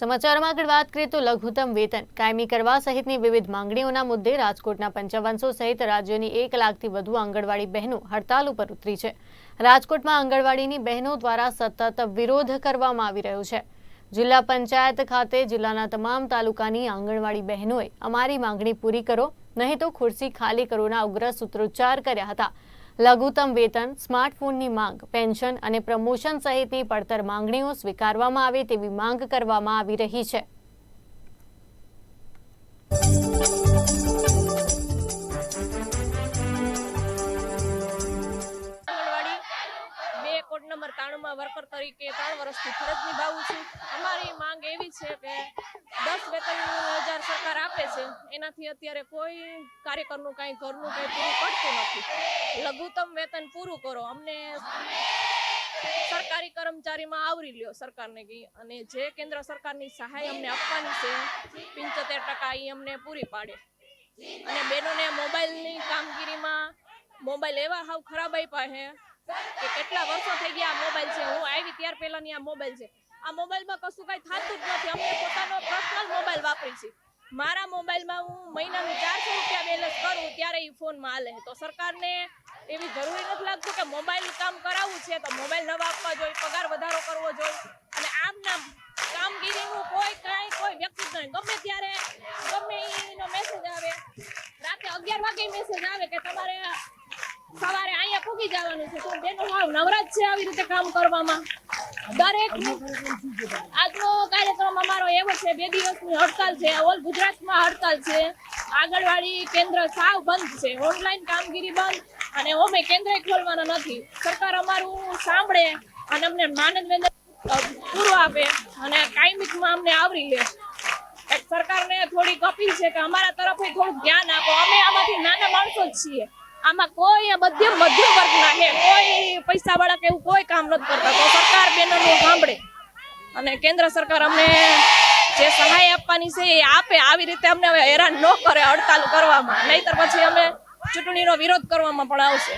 સમાચારમાં આગળ વાત કરીએ તો લઘુત્તમ વેતન કાયમી કરવા સહિતની વિવિધ માંગણીઓના મુદ્દે રાજકોટના પંચાવનસો સહિત રાજ્યની એક લાખથી વધુ આંગણવાડી બહેનો હડતાલ ઉપર ઉતરી છે. રાજકોટમાં આંગણવાડીની બહેનો દ્વારા સતત વિરોધ કરવામાં આવી રહ્યો છે. જિલ્લા પંચાયત ખાતે જિલ્લાના તમામ તાલુકાની આંગણવાડી બહેનોએ અમારી માંગણી પૂરી કરો, નહીં તો ખુરશી ખાલી કરોના ઉગ્ર સૂત્રોચ્ચાર કર્યા હતા. લઘુત્તમ વેતન, સ્માર્ટફોનની માંગ, પેન્શન અને પ્રમોશન સહિતની પડતર માંગણીઓ સ્વીકારવામાં આવે તેવી માંગ કરવામાં આવી રહી છે. નંબર ત્રાણુંમાં વર્કર તરીકે ત્રણ વર્ષથી ફરજ નિભાવું છું. અમારી માંગ એવી છે કે દસ વેતન હજાર સરકાર આપે છે. એનાથી અત્યારે કોઈ કાર્યકરનું કાંઈ ઘરનું કંઈ પૂરું પડતું નથી. લઘુત્તમ વેતન પૂરું કરો. અમને સરકારી કર્મચારીમાં આવરી લ્યો સરકારને અને જે કેન્દ્ર સરકારની સહાય અમને આપવાની છે, પંચોતેર ટકા એ અમને પૂરી પાડે. અને બહેનોને મોબાઈલની કામગીરીમાં મોબાઈલ એવા હાવ ખરાબ આપ્યા છે કે કેટલા વર્ષો થઈ ગયા આ મોબાઈલ છે? હું આવી ત્યાર પહેલાની આ મોબાઈલ છે. આ મોબાઈલમાં કશું કઈ થતું જ નથી. અમે પોતાનો પર્સનલ મોબાઈલ વાપરી છે. મારા મોબાઈલમાં હું મહિનાનું ચારસો રૂપિયા બેલેન્સ કરું ત્યારે એ ફોનમાં હાલે તો સરકારને એવી જરૂરી નથી લાગતું કે મોબાઈલ કામ કરાવવું છે તો મોબાઈલ નવા આપવા જોઈએ, પગાર વધારો કરવો જોઈએ. અને આમ નામ કામગીરીનું કોઈ કાંઈ કોઈ વ્યક્તિ જ નહીં. ગમે ત્યારે, ગમે એનો મેસેજ આવે. રાતે અગિયાર વાગે મેસેજ આવે કે તમારે સવારે અહીંયા જવાનું છે. તો બેનો હાવ નવરાજ છે આવી રીતે કામ કરવામાં. દરેક આજનો કાર્યક્રમ અમારો એવો છે બે દિવસની હડતાલ છે. ઓલ ગુજરાતમાં હડતાલ છે. આંગણવાડી કેન્દ્ર સાવ બંધ છે. ઓનલાઈન કામગીરી બંધ અને અમે કેન્દ્ર ખોલવાના નથી. સરકાર અમારું સાંભળે અને અમને માનદ અ, આપે અને કાયમિકમાં અમને આવરી લે. સરકારને થોડીક અપીલ છે કે અમારા તરફથી થોડુંક ધ્યાન આપો. અમે આમાંથી નાના માણસો જ છીએ. આમાં કોઈ મધ્યમ મધ્યમ વર્ગના છે. કોઈ પૈસા વાળા કે એવું કોઈ કામ નથી કરતા. તો સરકાર બેનરનું સાંભળે. અને કેન્દ્ર સરકાર અમને જે સહાય આપવાની છે એ આપે. આવી રીતે અમને હેરાન ન કરે હડતાલ કરવામાં. નહીતર પછી અમે ચૂંટણીનો વિરોધ કરવામાં પણ આવશે.